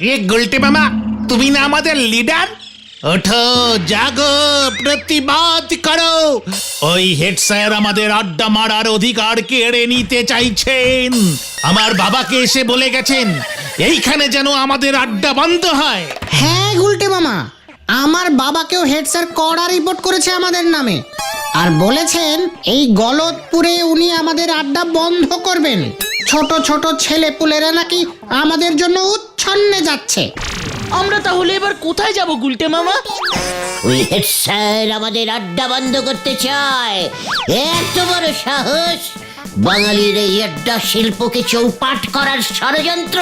এ গোলটে মামা, তুমি না আমাদের লিডার? ওঠো, জাগো, প্রতিবাদ করো। ওই হেড স্যার আমাদের আড্ডা মারার অধিকার কেড়ে নিতে চাইছেন। আমার বাবাকে এসে বলে গেছেন, এইখানে যেন আমাদের আড্ডা বন্ধ হয়। হ্যাঁ গুলটে মামা, আমার বাবাকেও হেড স্যার কড়া রিপোর্ট করেছে আমাদের নামে। আর বলেছেন, এই গলতপুরে উনি আমাদের আড্ডা বন্ধ করবেন। ছোট ছোট ছেলে পুলেরা নাকি আমাদের জন্য উচ্ছন্নে যাচ্ছে। আমরা তাহলে এবার কোথায় যাব গুলটে মামা? ওই হেড স্যার আমাদের আড্ডা বন্ধ করতে চায়। এত বড় সাহস! বাঙালির এই আড্ডা শিল্পকে চৌপাট করার ষড়যন্ত্র।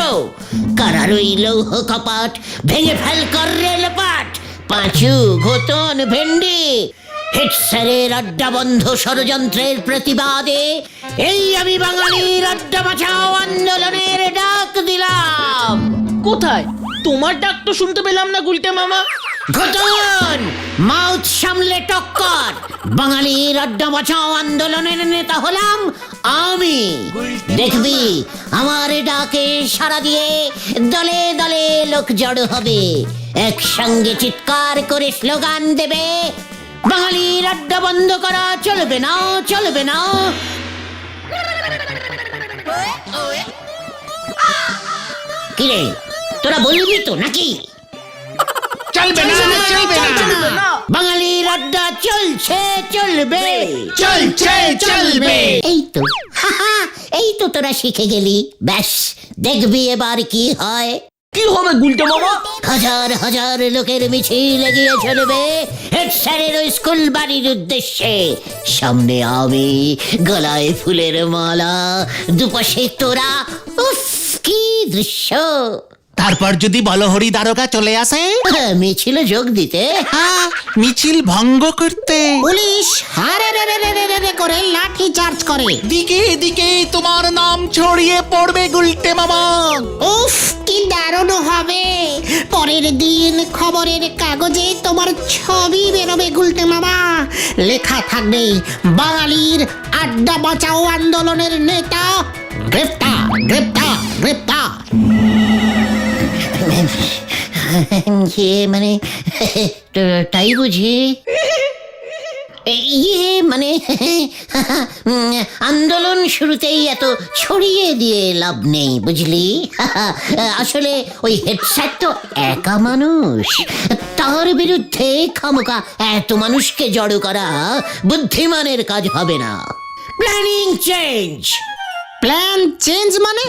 কারার ওই লৌহ কপাট ভেঙে ফেল কর রেলপাট পাঁচু ঘোতন ভেন্ডি। হেড স্যারের আড্ডা বন্ধ ষড়যন্ত্রের প্রতিবাদে এই আমি বাঙালির আড্ডা বাঁচাও আন্দোলনের ডাক দিলাম। কোথায়? তোমার ডাক তো শুনতে পেলাম না, গুলটে মামা। ঘটন মাউথ সামলে টক্কর। বাঙালির আড্ডা বাঁচাও আন্দোলনের নেতা হলাম আমি। দেখবি, আমার ডাকে সারা দিয়ে দলে দলে লোক জড়ো হবে। একসঙ্গে চিৎকার করে স্লোগান দেবে। বাঙালির আড্ডা বন্ধ করা চলবে না চলবে না। কিরে তোরা বলবি তো নাকি? চলবে না চলবে না বাঙালির আড্ডা চলছে চলবে। চলছে চলবে। এই তো এই তো তোরা শিখে গেলি। ব্যাস দেখবি এবার কি হয়। কি হবে গুলটে মামা? হাজার হাজার লোকের মিছিল এগিয়ে চলবে। হেড স্যারের স্কুল বাড়ির উদ্দেশ্যে। সামনে আমি গলায় ফুলের মালা, দুপাশে তোরা উফ, কি দৃশ্য। তারপর যদি বলহরি দ্বারকা চলে আসে? মিছিল যোগ দিতে। হ্যাঁ, মিছিল ভঙ্গ করতে। পুলিশ হারে রে রে রে রে রে রে করে লাঠি চার্জ করে। দিকে দিকে তোমার নাম ছড়িয়ে পড়বে গুলটে মামা। উফ কি দারুণ হবে। পরের দিন খবরের কাগজে তোমার ছবি বেরোবে গুলটে মামা। লেখা থাকবে বাঙালির আড্ডা বাঁচাও আন্দোলনের নেতা গ্রেপ্তার গ্রেপ্তার গ্রেপ্তার। ইয়ে মানে তাই বুঝি ইয়ে মানে আন্দোলন শুরুতেই এত ছড়িয়ে দিয়ে লাভ নেই বুঝলি আসলে ওই হেডস্যার তো একা মানুষ তার বিরুদ্ধে খামোকা এত মানুষকে জড়ো করা বুদ্ধিমানের কাজ হবে না প্ল্যানিং চেঞ্জ প্ল্যান চেঞ্জ মানে?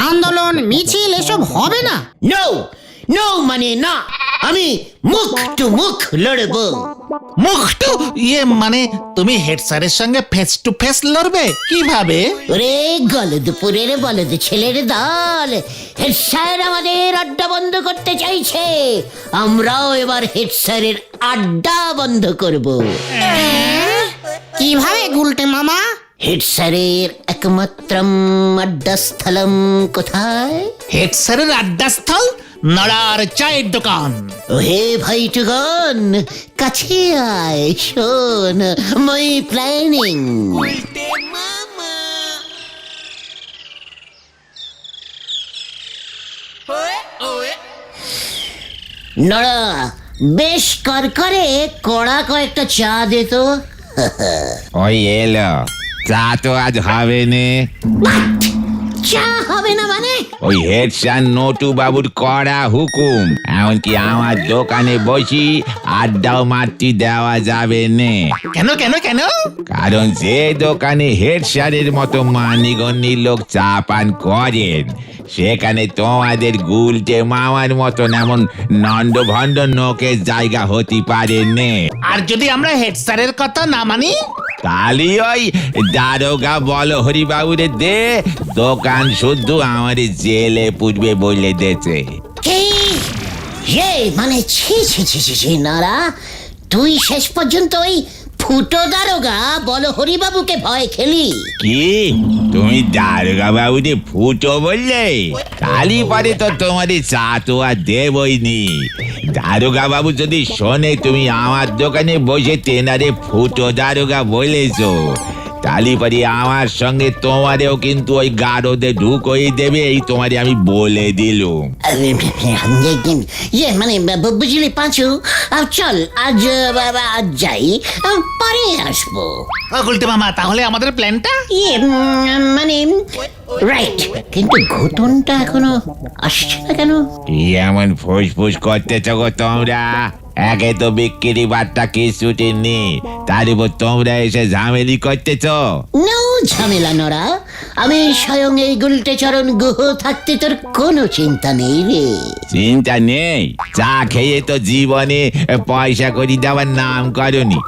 আন্দোলন মিছিল এসব হবে না। নো নো মানে না। আমি মুখ টু মুখ লড়বো। মুখ টু? ইয়ে মানে তুমি হেড স্যারের সঙ্গে ফেস টু ফেস লড়বে? কীভাবে? ওরে গলদপুরের বলদ ছেলের দল। হেড স্যার আমাদের আড্ডা বন্ধ করতে চাইছে। আমরাও এবার হেড স্যারের আড্ডা বন্ধ করব। কীভাবে গুলটে মামা? হেড স্যারের একমাত্রম আড্ডাস্থলম কোথায়? হেড স্যারের আড্ডাস্থল নড়ার চায়ের দোকান। ওহে ভাইটুগন কাছে আয় শোন মাই প্ল্যানিং। নড়া বেশ কর করে কড়া কয়েকটা চা দে তো। ওই এলো। চা তো আজ হবে নে। চা হবে না মানে? ওই হেড স্যার নটু বাবুর কড়া হুকুম। এমনকি আমার দোকানে বসি আড্ডাও মারতি দেওয়া যাবে নে। কেন কেন কেন? কারণ যে দোকানে হেড স্যারের মতো মানিগণ্যি লোক চা পান করেন সেখানে তোমাদের গুলটে মামার মতন এমন নন্দ ভণ্ড নোকের জায়গা হতে পারে নে। আর যদি আমরা হেড স্যারের কথা না মানি? তালি ওই দারোগা বল হরিবাবুরে দে। দোকান শুদ্ধ আমার জেলে পুজবে বলে দেছে। কি? মানে ছি ছি ছি ছি ছি নারা তুই শেষ পর্যন্ত ওই ফুটো দারোগা বল হরিবাবুকে ভয় খেলি। কি? তুমি দারোগা বাবুরে ফুটো বললে? তালি পরে তো তোমার চা তো আর দেবই নি দারোগা বাবু যদি শোনে তুমি আমার দোকানে বসে তেনারে ফুটো দারোগা বলেছ। তালিপারি আমার সঙ্গে তোমারেও কিন্তু ওই গারদে ঢুকোই দেবে এই তোমারে আমি বলে দিলুম। ইয়ে মানে বু- বুঝলি পাঁচু আহ, চল আজ আহ, আজ যাই আহ, পরে আসব। ও গুলটে মামা তাহলে আমাদের প্ল্যানটা? ইয়ে উম, মানে রাইট কিন্তু ঘটনটা এখনও আসছে না কেন? কি এমন ফুসফুস করতেছ গো তোমরা? একে তো বিক্রি বার্তা কিছুটি নেই তার উপর তোমরা এসে ঝামেলি করতেছ? নো ঝামেলা নরা আমি স্বয়ং এই গুলটে চরণ গুহ থাকতে তোর কোনো চিন্তা নেই রে। চিন্তা নেই? চা খেয়ে তো জীবনে পয়সা করি দেওয়ার নাম করনি।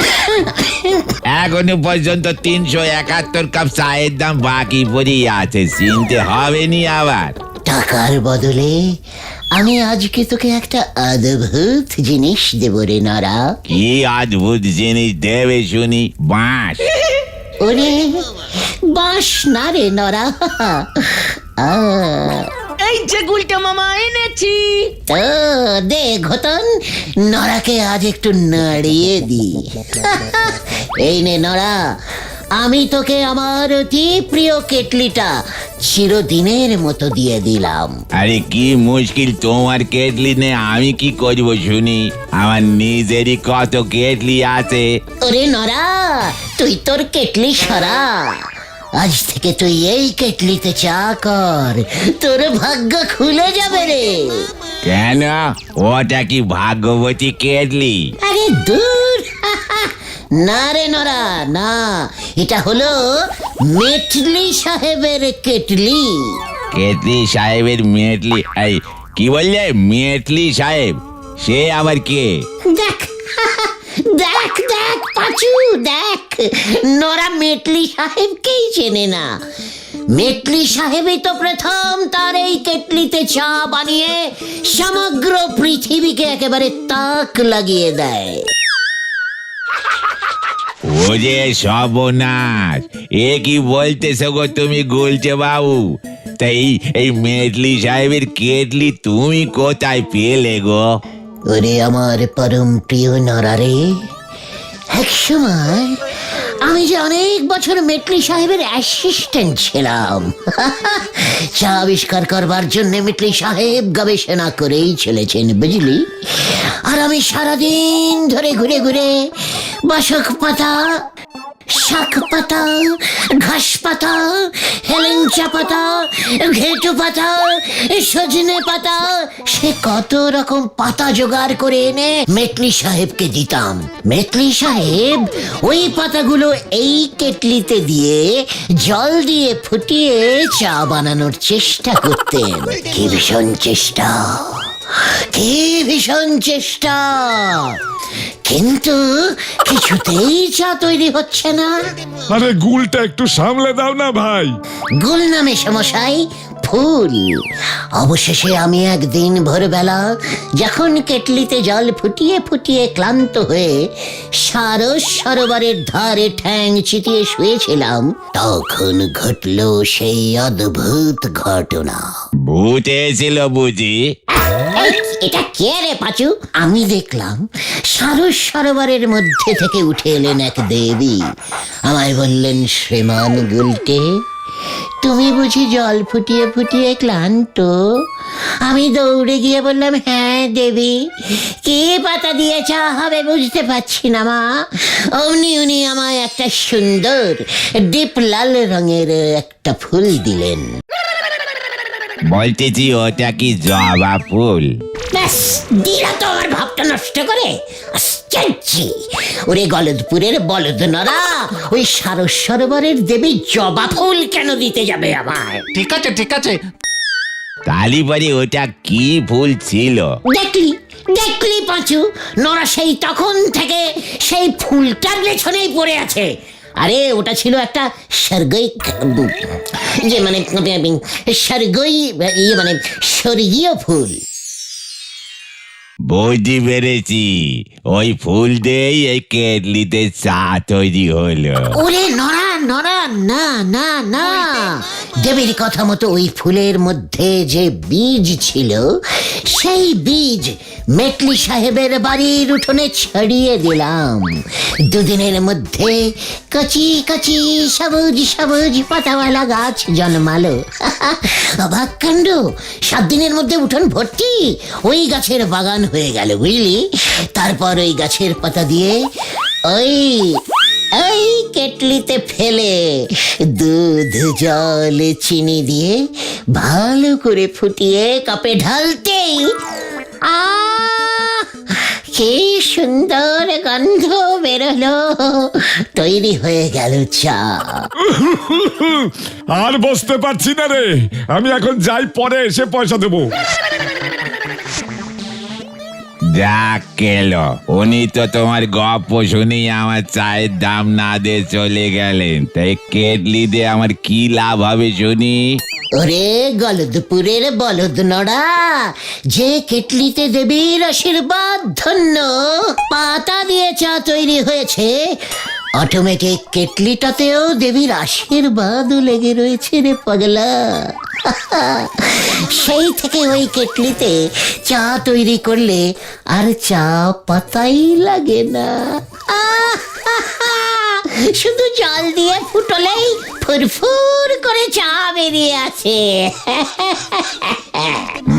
এখনও পর্যন্ত তিনশো একাত্তর কাপ চায়ের দাম বাকি পড়েই আছে। চিনতে হবে নি আবার। টাকার বদলে আমি আজকে তোকে একটা অদ্ভুত জিনিস দেব রে নরা। কি অদ্ভুত জিনিস দেবে শুনি? বাঁশ। ওরে বাস না রে নরা। এই যে গুলটে মামা এনেছি। ও দে ঘতন নরাকে আজ একটু নাড়িয়ে দি। এই নে নরা আমি তোকে আমার অতি প্রিয় কেটলিটা চিরদিনের মতো দিয়ে দিলাম। আরে কি মুশকিল তোমার কেটলি নে আমি কি করব শুনি? আমার নিজেরই কত কেটলি আছে। ওরে নরা তুই তোর কেটলি সরা। আজ থেকে তুই এই কেটলিতে চা কর তোর ভাগ্য খুলে যাবে রে। কেন? ওটা কি ভাগ্যবতী কেটলি? আরে দূর না রে নরা না। এটা হলো মেটলি সাহেবের কেটলি। কেটলি সাহেবের মেটলি এই কি বললে? মেটলি সাহেব সে আবার কে? দেখ দেখ দেখ পাচু দেখ। নরা মেটলি সাহেবকেই চেনে না। মেটলি সাহেবই তো প্রথম তার এই কেটলিতে চা বানিয়ে সমগ্র পৃথিবীকে একেবারে তাক লাগিয়ে দেয়। ও যে সর্বনাশ। এ কি বলতেছো গো তুমি গুলছে বাবু? তাই এই মেটলি সাহেবের কেটলি তুমি কোথায় পেলে গো? ওরে আমার পরম প্রিয় নরারে, এক সময় আমি যে অনেক বছর মেটলি সাহেবের অ্যাসিস্ট্যান্ট ছিলাম। চা আবিষ্কার করবার জন্য মেটলি সাহেব গবেষণা করেই চলেছেন, বুঝলি? আর আমি সারাদিন ধরে ঘুরে ঘুরে বাসক পাতা, শাক পাতা, ঘাস পাতা, হেলেঞ্চা পাতা, ঘেটু পাতা, সজনে পাতা, সে কত রকম পাতা জোগাড় করে এনে মেটলি সাহেবকে দিতাম। মেটলি সাহেব ওই পাতাগুলো এই কেটলিতে দিয়ে জল দিয়ে ফুটিয়ে চা বানানোর চেষ্টা করতেন। কি ভীষণ চেষ্টা। কি ভীষণ চেষ্টা? কিন্তু কিছুতেই চা তৈরি হচ্ছে না। আরে গুলটা একটু সামলে দাও না ভাই। গুল নামে সমস্যাই ফুল। অবশেষে আমি একদিন ভোরবেলা যখন কেটলিতে জল ফুটিয়ে ফুটিয়ে ক্লান্ত হয়ে সারস সরোবরের ধারে ঠ্যাং চিতিয়ে শুয়েছিলাম তখন ঘটল সেই অদ্ভুত ঘটনা। ভূত এসেছিল বুঝি? এটা কে রে পাচু? আমি দেখলাম সারস সরোবরের মধ্যে থেকে উঠে এলেন এক দেবী। আমায় বললেন শ্রীমান গুলটে তুমি বুঝি জল ফুটিয়ে ফুটিয়ে ক্লান্ত? আমি দৌড়ে গিয়ে বললাম হ্যাঁ দেবী, কি পাতা দিয়ে চা হবে বুঝতে পারছি না মা। অমনি উনি আমায় একটা সুন্দর ডিপ লাল রঙের একটা ফুল দিলেন। বলতেছি, ওটা কি জবা ফুল? ব্যাস দিলা তো আমার ভাবটা নষ্ট করে। আশ্চর্য। ওরে গলদপুরের বলদ নরা ওই সারস সরোবরের দেবী জবা ফুল কেন দিতে যাবে আমায়? ঠিক আছে ঠিক আছে। তালিবারে ওটা কি ফুল ছিল? দেখলি দেখলি পাঁচু নরা সেই তখন থেকে সেই ফুলটার পেছনেই পড়ে আছে। আরে ওটা ছিল একটা স্বর্গই যে মানে স্বর্গই ইয়ে মানে স্বর্গীয় ফুল। বুঝতে পেরেছি। ওই ফুল দিয়েই এই কেটলিতে চা তৈরি হলো। ওরে নড়া নরা না না না। দেবীর কথা মতো ওই ফুলের মধ্যে যে বীজ ছিল, সেই বীজ মেটলি সাহেবের বাড়ির উঠোনে ছড়িয়ে দিলাম। দুদিনের মধ্যে কচি কচি সবুজ সবুজ পাতাওয়ালা গাছ জন্মালো। অবাক কাণ্ড, সাত দিনের মধ্যে উঠোন ভর্তি, ওই গাছের বাগান হয়ে গেল, বুঝলি? তারপর ওই গাছের পাতা দিয়ে ওই ওই কেটলিতে ফেলে দুধ, জল, চিনি দিয়ে ভালো করে ফুটিয়ে কাপে ঢালতেই কি সুন্দর গন্ধ বেরোলো। তৈরি হয়ে গেল চা। আর বসতে পারছি না রে। আমি এখন যাই, পরে এসে পয়সা দেবো। যাক উনি তো তোমার গপ্প শুনেই আমার চায়ের দাম না দিয়ে চলে গেলেন। তাই কেটলি দিয়ে আমার কি লাভ হবে শুনি? ওরে গলদপুরের বলদ নড়া, যে কেটলিতে দেবীর আশীর্বাদ ধন্য, পাতা দিয়ে চা তৈরি হয়েছে অটোমেটিক কেটলিটাতেও দেবীর আশীর্বাদ লেগে রয়েছে রে পাগলা। সেই থেকে ওই কেটলিতে চা তৈরি করলে আর চা পাতাই লাগে না। শুধু জল দিয়ে ফুটলেই ফুরফুর করে চা বেরিয়ে আছে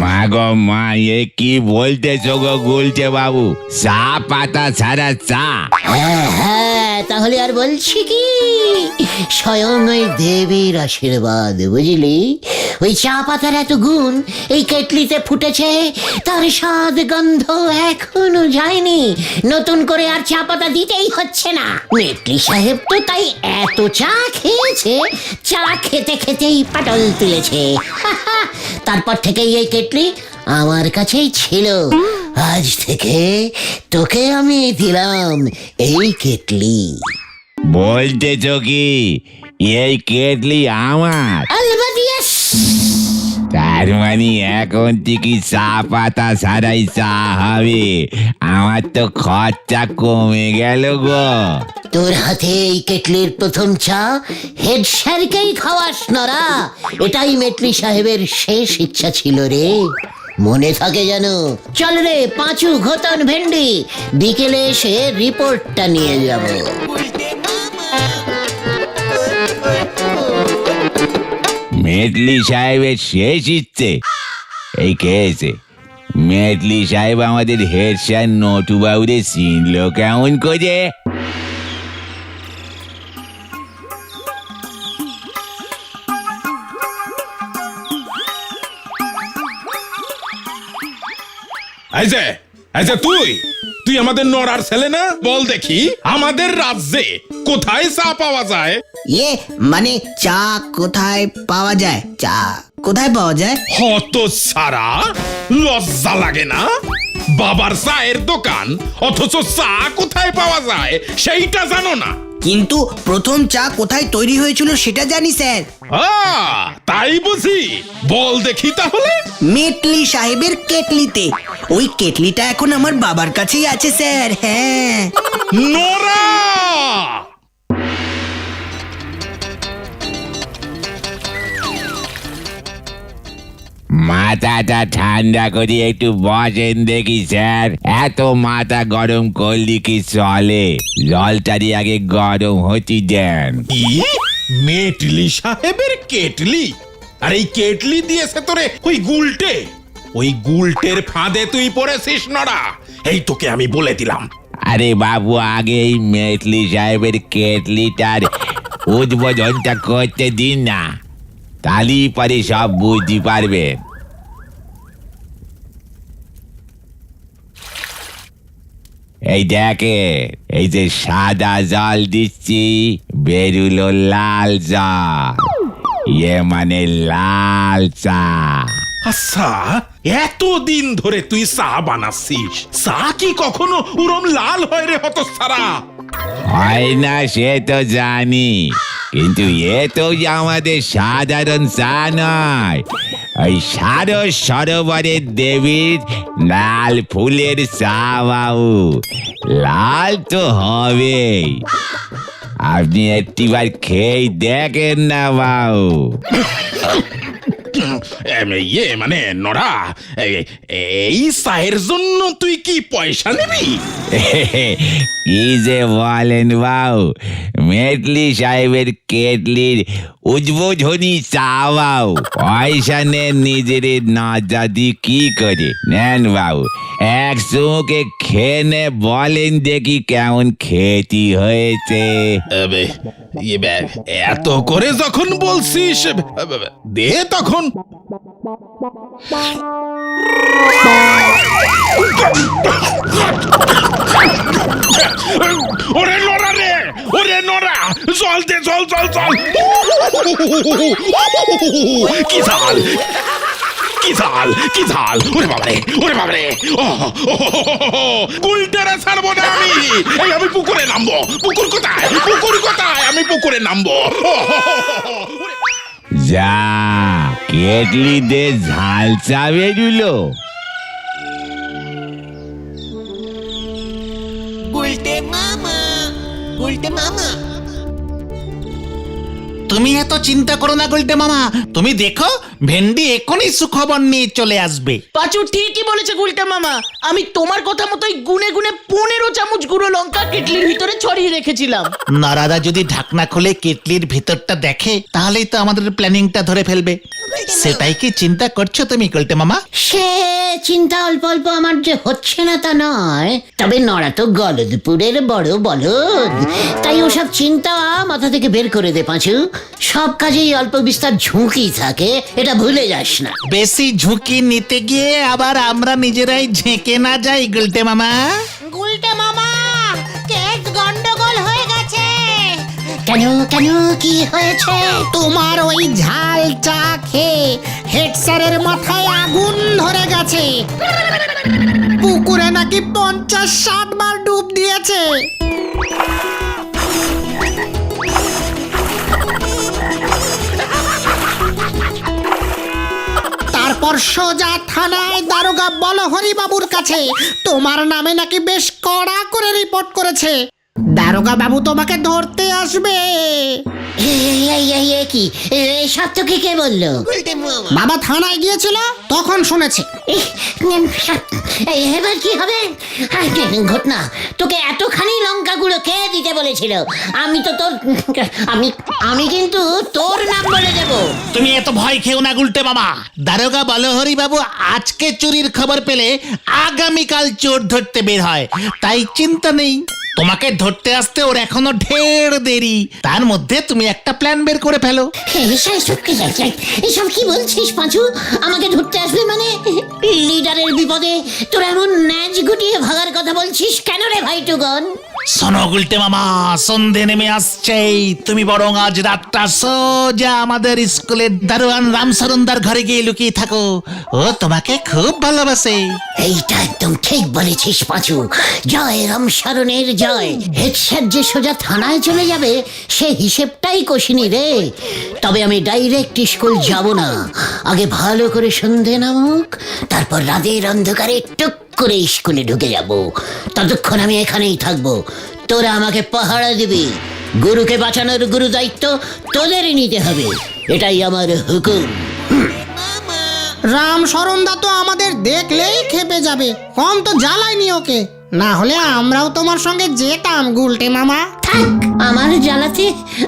মা গো মা এ কি বলতেছো গো গুলছে বাবু? চা পাতা ছাড়া চা? হ্যাঁ হ্যাঁ তাহলে আর বলছি কি? স্বয়ং ওই দেবীর আশীর্বাদ, বুঝলি? ওই চা পাতার এত গুণ, এই কেটলিতে ফুটেছে, তার স্বাদ গন্ধ এখনও যায়নি। নতুন করে আর চা পাতা দিতেই হচ্ছে না। মেটলি সাহেব তো তাই এত চা খেয়েছে, চা খেতে খেতেই পাটল তুলেছে। তারপর থেকেই এই কেটলি আমার কাছেই ছিল। আজ থেকে তোকে আমি দিলাম এই কেটলি। বলতেছো কি এই কেটলি আমার! তার মানে এখন থেকে চা পাতা ছাড়াই চা হবে। আমার তো খরচা কমে গেল গো। তোর হাতে এই কেটলির প্রথম চা হেড স্যারকেই খাওয়াস নরা। এটাই মেটলি সাহেবের শেষ ইচ্ছা ছিল রে। মনে থাকে যেন। চল রে, পাঁচু ঘতন ভেন্ডি, বিকেলে এসে রিপোর্টটা নিয়ে যাব। মেটলি সাহেবের শেষ ইচ্ছে। এই খেয়েছে মেটলি সাহেব আমাদের হেড স্যার নটু বাবুরে চিনলো কেমন করে এই যে তুই তুই আমাদের নড়ার ছেলে না? বল দেখি আমাদের রাজ্যে কোথায় চা পাওয়া যায়? ইয়ে মানে চা কোথায় পাওয়া যায়? চা কোথায় পাওয়া যায়? হত সারা লজ্জা লাগে না? বাবার চায়ের দোকান অথচ চা কোথায় পাওয়া যায় সেইটা জানো না? কিন্তু প্রথম চা কোথায় তৈরি হয়েছিল সেটা জানি স্যার। আহ, তাই বুঝি। বল দেখি তাহলে। মেটলি সাহেবের কেটলিতে। ওই কেটলিটা এখন আমার বাবার কাছেই আছে স্যার। হ্যাঁ। নোরা! মাথাটা ঠান্ডা করে একটু বসেন দেখি স্যার। এত মাথা গরম করলি কি চলে? জলটারি আগে গরম হতে দেন। মেটলি সাহেবের কেটলি? আর এই কেটলি দিয়েছে তোরে ওই গুলটে? ওই গুলটের ফাঁদে তুই পড়েছিস নড়া। এই তোকে আমি বলে দিলাম। আরে বাবু আগে এই মেটলি সাহেবের কেটলিটার উদ্বোধনটা করতে দিন না। তালি পরে সব বুঝতে পারবেন। এই দেখে এই যে সাদা জল দিচ্ছি বেরুলো লাল জল ইয়ে মানে লাল চা। আচ্ছা এতদিন ধরে তুই চা বানাচ্ছিস। চা কি কখনো উরম লাল হয় রে হত সারা হয় না সে তো জানি। কিন্তু এ তো আমাদের সাধারণ চা নয়। ওই সারো সরোবরের দেবীর লাল ফুলের বাবু লাল তো হবে আপনি একটিবার খেয়ে দেখেন না এম, ইয়ে মানে এ- এই চায়ের জন্য তুই কি পয়সা নিবি? কি যে বলেন বাবু মেটলি সাহেবের কেটলির উদ্বোধনী চা বাবু। পয়সা নেন নিজের না জাতি কি করে? নেন বাবু এক চুমুকে খেয়ে বলেন দেখি কেমন খেতি হয়েছে। এত করে যখন বলছিস দে তখন। ওরে নড়া রে ওরে নড়া জল দে জল জল জল। কি ঝাল? কি ঝাল কি ঝাল ওরে বাবারে ওরে বাবারে ও গুলটারা ছাড়বো না আমি এই আমি পুকুরে নামবো পুকুর কোথায় পুকুর কোথায় আমি পুকুরে নামবো যা কেটলিতে ঝাল চা বেরুলো তুমি এত চিন্তা করো না গুলটে মামা। তুমি দেখো ভেন্ডি এখনই সুখবর নিয়ে চলে আসবে। পাঁচু ঠিকই বলেছে গুলটে মামা। আমি তোমার কথা মতোই গুনে গুনে পনেরো চামচ গুঁড়ো লঙ্কা কেটলির ভিতরে ছড়িয়ে রেখেছিলাম। নারাদা যদি ঢাকনা খুলে কেটলির ভিতরটা দেখে তাহলেই তো আমাদের প্ল্যানিংটা ধরে ফেলবে। সেটাই কি চিন্তা করছ তুমি গুলটে মামা? সে চিন্তা অল্প অল্প আমার যে হচ্ছে না তা নয়। তবে নড়া তো গলদপুরের বড় বলদ। তাই ওসব চিন্তা মাথা থেকে বের করে দে পাঁচু। সব কাজেই অল্প বিস্তার ঝুঁকি থাকে এটা ভুলে যাস না। বেশি ঝুঁকি নিতে গিয়ে আবার আমরা নিজেরাই ঝেঁকে না যাই গুলটে মামা। গুলটে মামা কেন কেন, কি হয়েছে? তোমার ওই ঝাল চা খেয়ে হেড স্যারের মাথায় আগুন ধরে গেছে। পুকুরে নাকি পঞ্চাশ ষাট বার ডুব দিয়েছে। তারপর সোজা থানায় দারোগা বলো হরিবাবুর কাছে তোমার নামে নাকি বেশ কড়া করে রিপোর্ট করেছে। দারোগা বাবু তোমাকে ধরতে আসবে। এই, এই, এই, এই, এই কি? এই সব তোকে কে বলল? বাবা থানায় গিয়েছিল তখন শুনেছি। ইহ, উম, এই, এবার কি হবে? আহ, ঘটনা তোকে এতখানি লঙ্কা গুঁড়ো কে দিতে বলেছিল? আমি তো তোর আমি আমি কিন্তু তোর নাম বলে দেব। তুমি এত ভয় খেও না গুলটে মামা। দারোগা বলহরি বাবু আজকে চুরির খবর পেলে আগামীকাল চোর ধরতে বের হয়। তাই চিন্তা নেই। তোমাকে ধরতে আসতে ওর এখনও ঢের দেরি। তার মধ্যে তুমি একটা প্ল্যান বের করে ফেলো। এসব কি বলছিস, পাঁচু? আমাকে ধরতে আসবে মানে? লিডারের বিপদে তোর এমন ন্যাচ গুটিয়ে ভাগার কথা বলছিস কেন রে ভাই টুগন শোনো গুলটে মামা, সন্ধে নেমে আসছেই তুমি বরং আজ রাতটা সোজা আমাদের স্কুলের দারোয়ান রামসরন্দার ঘরে গিয়ে লুকিয়ে থাকো। ও তোমাকে খুব ভালোবাসে। এইটা একদম ঠিক বলেছিস, পাঁচু। জয় রামশরণের জয়। হেড স্যার যে সোজা থানায় চলে যাবে, সে হিসেবটাই কষিনি রে। তবে আমি ডাইরেক্ট স্কুল যাব না। আগে ভালো করে সন্ধে নামুক, তারপর রাতের অন্ধকারে টুক করে স্কুলে ঢুকে যাব। ততক্ষণ আমি এখানেই থাকব। তোরা আমাকে পাহারা দিবি। গুরুকে বাঁচানোর গুরু দায়িত্ব তোদেরই নিতে হবে। এটাই আমার হুকুম। রাম সরন্দা তো আমাদের দেখলেই খেপে যাবে। কম তো জ্বালায়নি ওকে। না হলে আমরাও তোমার সঙ্গে যেতাম, গুলটে মামা। থাক আমার জ্বালাতে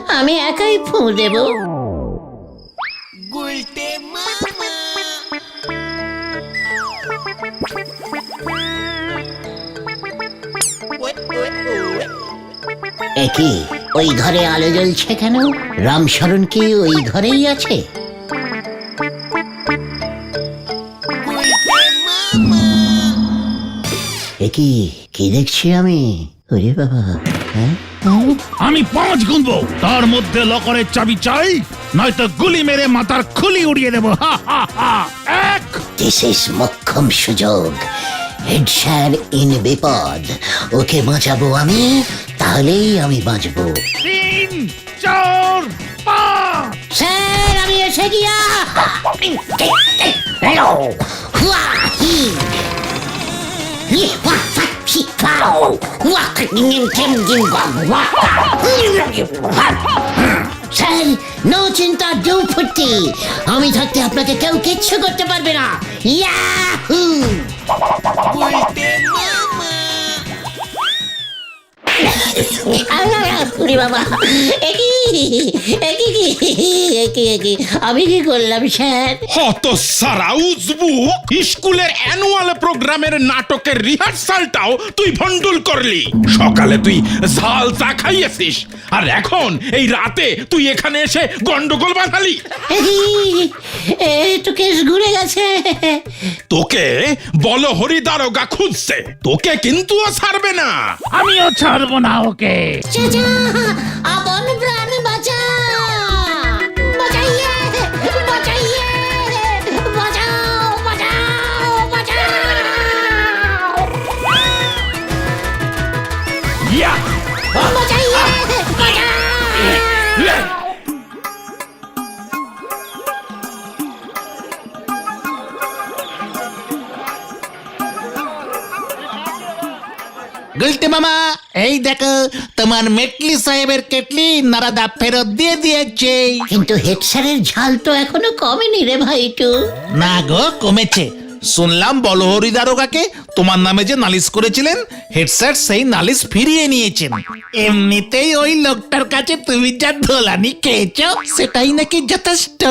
আমি একাই ফু দেব। একই ওই ঘরে আলো জ্বলছে কেন? রামশরণ কি ওই ঘরেই আছে? একই কি দেখছি আমি? ওরে বাবা হ্যাঁ হ্যাঁ? আমি পাঁচ গুনবো। তার মধ্যে লকারের চাবি চাই নয়তো গুলি মেরে মাথার খুলি উড়িয়ে দেবো। এক। দিস ইজ মক্ষম সুযোগ হেড স্যার ইন বিপদ ওকে বাঁচাবো আমি তাহলেই আমি বাঁচবো। তিন চার পাঁচ। স্যার আমি এসে গিয়া হ্যালো হুয়া হি হি হুয়া। শিখাও স্যার নো চিন্তা ডু ফুটি আমি থাকতে আপনাকে কেউ কিচ্ছু করতে পারবে না। ইয়াহু উরি বাবা। একই একই একই একই আমি কি করলাম স্যার? হত সারা উজবুক স্কুলের অ্যানুয়াল প্রোগ্রামের নাটকের রিহার্সালটাও তুই ভন্ডুল করলি। সকালে তুই ঝাল চা খাইয়েছিস আর এখন এই রাতে তুই এখানে এসে গন্ডগোল বাঁধালি। এ তো কেস ঘুরে গেছে। তোকে বল হরি দারোগা খুঁজছে তোকে কিন্তু ও ছাড়বে না। আমিও ছাড়বো। না ওকে। আপন প্রাণ বাঁচা। গুলটে মামা এই দেখো তোমার মেটলি সাহেবের কেটলি নারাদা ফেরত দিয়ে দিয়েছে। কিন্তু হেড স্যারের ঝাল তো এখনও কমেনি রে ভাই একটু। না গো কমেছে। শুনলাম বলহরি দারোগাকে তোমার নামে যে নালিশ করেছিলেন হেড সেই নালিশ ফিরিয়ে নিয়েছেন। এমনিতেই ওই লোকটার কাছে তুমি যা ধোলানি খেয়েছ, সেটাই নাকি যথেষ্ট।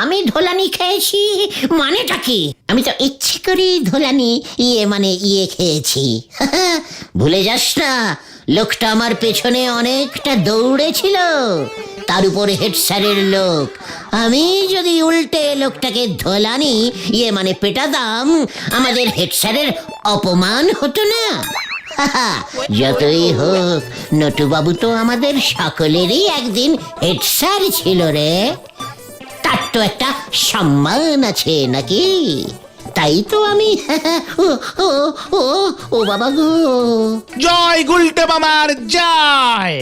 আমি ধোলানি খেয়েছি, মানেটা কি? আমি তো ইচ্ছে করে ধোলানি ইয়ে মানে ইয়ে খেয়েছি। ভুলে যাস না। লোকটা আমার পেছনে অনেকটা দৌড়েছিল। তার উপরে হেড স্যারের লোক। আমি যদি উল্টে লোকটাকে ধোলানি ইয়ে মানে পেটাতাম, আমাদের হেড স্যারের অপমান হতো না। যতই হোক, নটুবাবু তো আমাদের সকলেরই একদিন হেড স্যার ছিল রে। তার তো একটা সম্মান আছে নাকি? তাই তো আমি। ও ও ও ও বাবা গো। জয় গুলটে মামার জয়।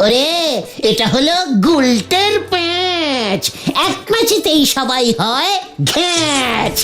ওরে এটা হলো গুলটের প্যাঁচ। এক ম্যাচেতেই সবাই হয় ঘ্যাচ।